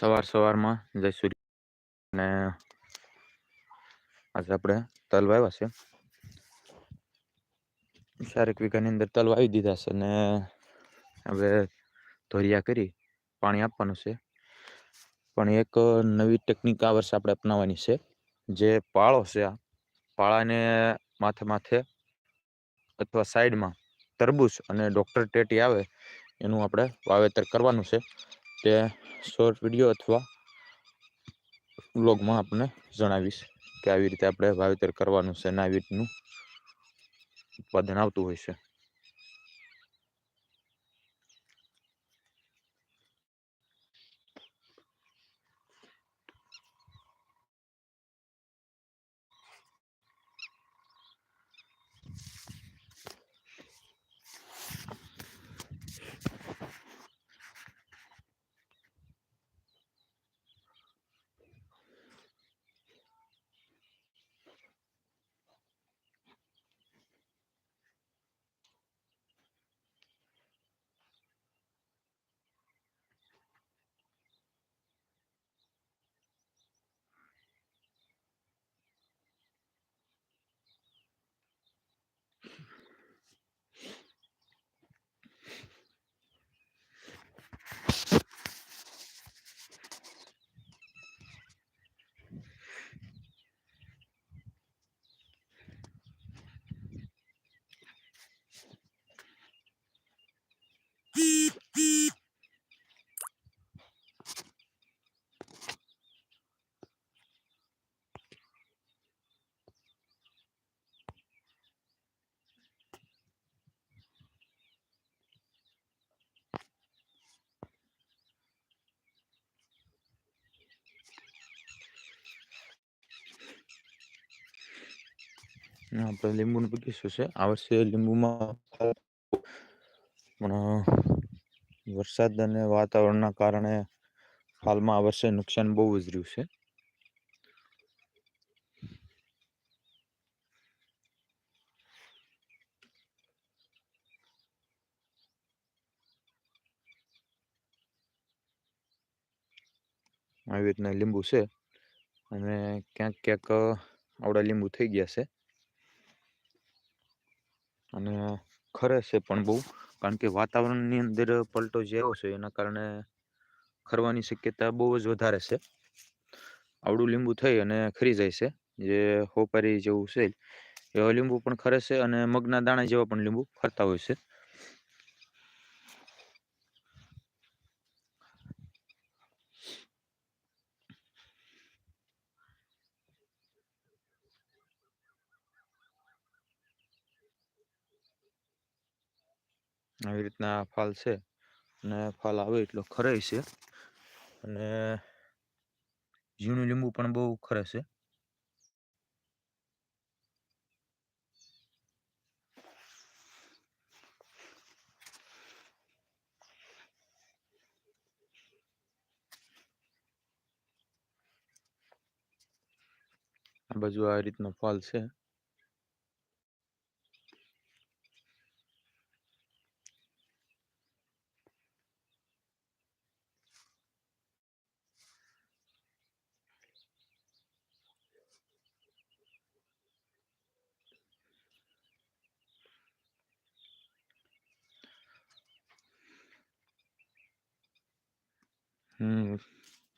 સવાર સવારમાં જય સૂર્ય અને આજે આપણે તલ વાવ્યા છે. ચારેક વીઘાની અંદર તલ વાવી દીધા છે અને હવે ધોરિયા કરી પાણી આપવાનું છે. પણ એક નવી ટેકનિક આ વર્ષે આપણે અપનાવવાની છે. જે પાળો છે આ. પાળાને માથે માથે અથવા સાઈડમાં તરબૂચ અને ડૉક્ટર ટેટી આવે એનું આપણે વાવેતર કરવાનું છે. તે શોર્ટ વીડિયો અથવા વ્લોગમાં આપણે જણાવીશ કે આવી રીતે આપણે વાવેતર કરવાનું છે અને આવી રીતનું ઉત્પાદન આવતું હોય છે. આપણે લીંબુનું બગીચું છે આ વર્ષે લીંબુમાં પણ વરસાદ અને વાતાવરણના કારણે હાલમાં આ વર્ષે નુકસાન બહુ જ રહ્યું છે. આવી રીતના લીંબુ છે. અને ક્યાંક ક્યાંક આવડા લીંબુ થઈ ગયા છે. અને ખરે છે પણ બહુ. કારણ કે વાતાવરણની અંદર પલટો જે આવ્યો છે, એના કારણે ખરવાની શક્યતા બહુ જ વધારે છે. આવડું લીંબુ થઈ અને ખરી જાય છે. જે હોપારી જેવું છે. એવા લીંબુ પણ ખરે છે અને મગના દાણા જેવા પણ લીંબુ ખરતા હોય છે. આવી રીતના ફાલ છે અને ફાલ આવે એટલો ખરે છે. અને ઝીણું લીંબુ પણ બહુ ખરે છે. આ બાજુ આ રીતનો ફોલ છે. હમ,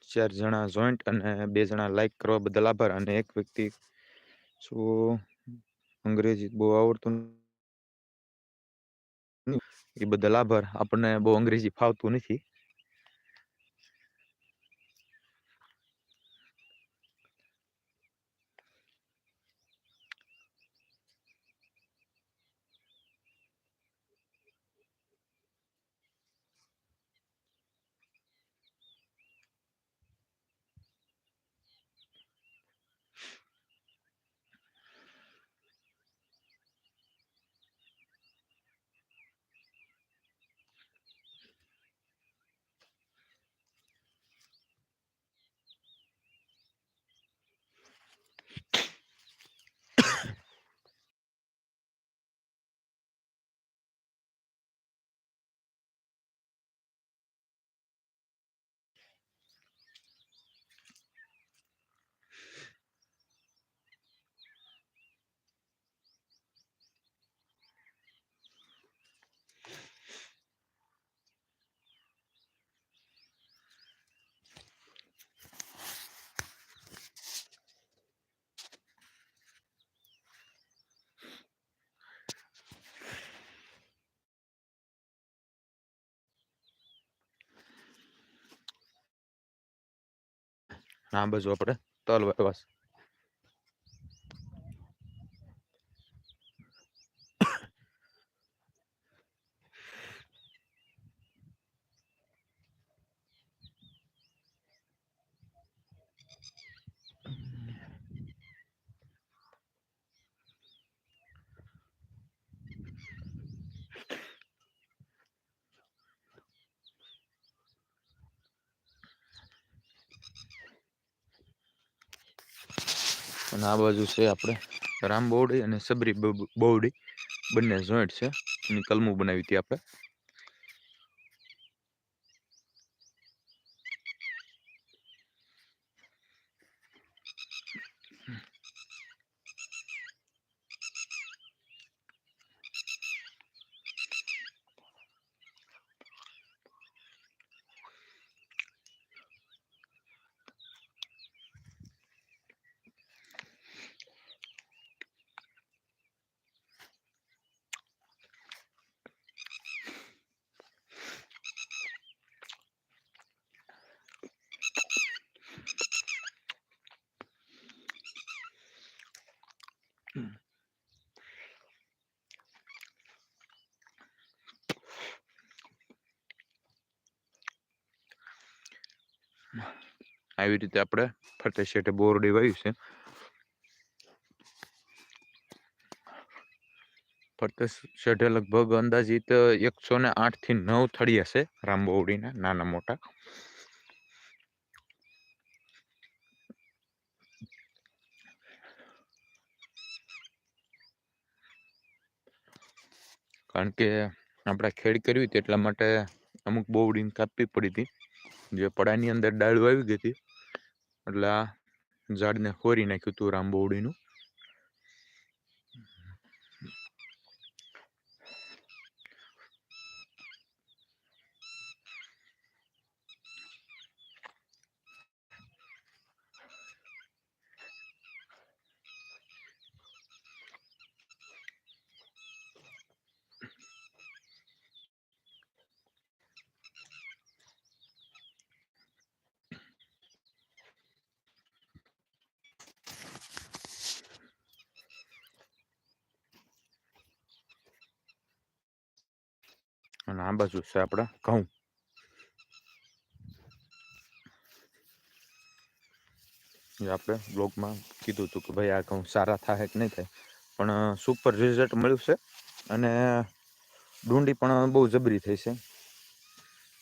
ચાર જણા જોઈન્ટ અને બે જણા લાઈક કરવા બદલ આભાર. અને એક વ્યક્તિ સો અંગ્રેજી બહુ આવડતું એ બદલ આભાર. આપણને બહુ અંગ્રેજી ફાવતું નથી. આ બાજુ આપણે તલ વાવ્યા અને આ બાજુ છે આપણે રામ બોવડી અને સબરી બોવડી. બંને જોઈન્ટ છે. એની કલમું બનાવી હતી આપણે. આવી રીતે આપણે ફરતે શેઠે બોરડી વાવ્યું છે. ફરતે શેઠે લગભગ અંદાજિત એકસો ને આઠથી નવ થળી છે રામબોવડીના નાના મોટા. કારણ કે આપણે ખેડ કરવી હતી એટલા માટે અમુક બોવડીને કાપવી પડી હતી. જે પડાની અંદર ડાળું આવી ગઈ હતી એટલે આ ઝાડને ખોરી નાખ્યું હતું રામબોવડીનું. અને આ બાજુ છે આપણા ઘઉં. જે આપણે બ્લોગમાં કીધું હતું કે ભાઈ આ ઘઉં સારા થાય કે નહીં થાય. પણ સુપર રિઝલ્ટ મળ્યું છે અને ડુંડી પણ બહુ જબરી થઈ છે.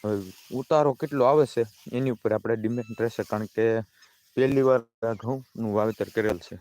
હવે ઉતારો કેટલો આવે છે એની ઉપર આપણે ડિમેન્ડ રહેશે કારણ કે પહેલી વાર ઘઉંનું વાવેતર કરેલ છે.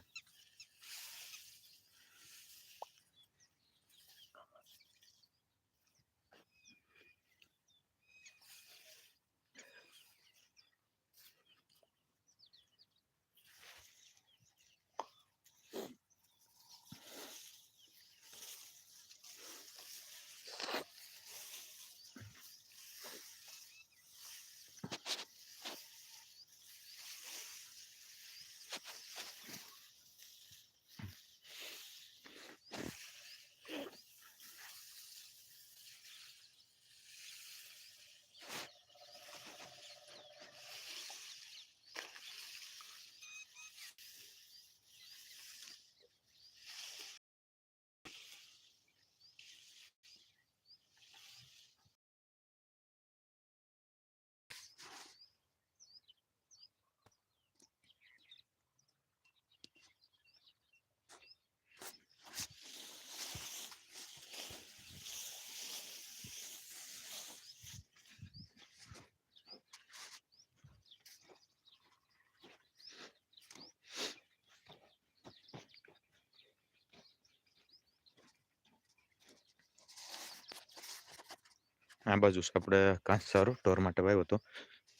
આ બાજુ છે આપણે કાંચ સારો ઢોર માટે વાવ્યો હતો.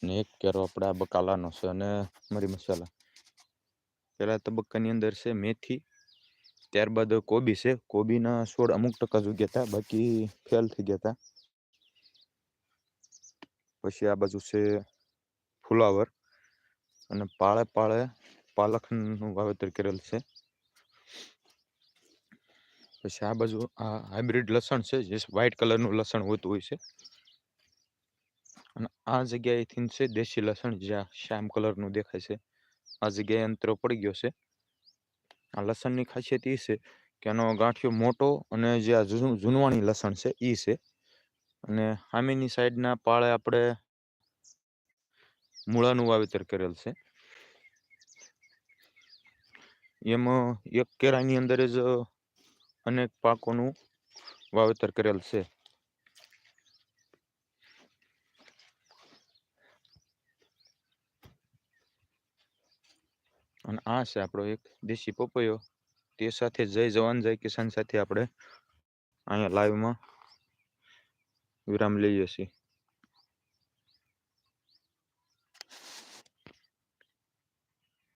ને એક કેરો આપણે આ બકાલાનો છે અને મરી મસાલા. પહેલાં તબક્કાની અંદર છે મેથી, ત્યારબાદ કોબી છે. કોબીના છોડ અમુક ટકા જ ઉગ્યા હતા, બાકી ફેલ થઈ ગયા હતા. પછી આ બાજુ છે ફુલાવર અને પાળે પાળે પાલકનું વાવેતર કરેલ છે. પછી આ બાજુ આ હાઇબ્રિડ લસણ છે, જે વ્હાઇટ કલરનું લસણ હોતું હોય છે. અને આ જગ્યાએથી છે દેશી લસણ, જે આ શ્યામ કલરનું દેખાય છે. આ જગ્યાએ અંતરો પડી ગયો છે. આ લસણની ખાસિયત એ છે કે આનો ગાંઠિયો મોટો અને જે આ જૂનું જૂનવાણી લસણ છે એ છે. અને સામેની સાઈડના પાળે આપણે મૂળાનું વાવેતર કરેલ છે. એમાં એક કેરાની અંદર જ અનેક પાકોનું વાવેતર કરેલ છે. અને આ છે આપણો એક દેશી પપૈયો. તે સાથે જય જવાન, જય કિસાન સાથે આપણે અહીંયા લાઈવમાં વિરામ લઈએ છીએ.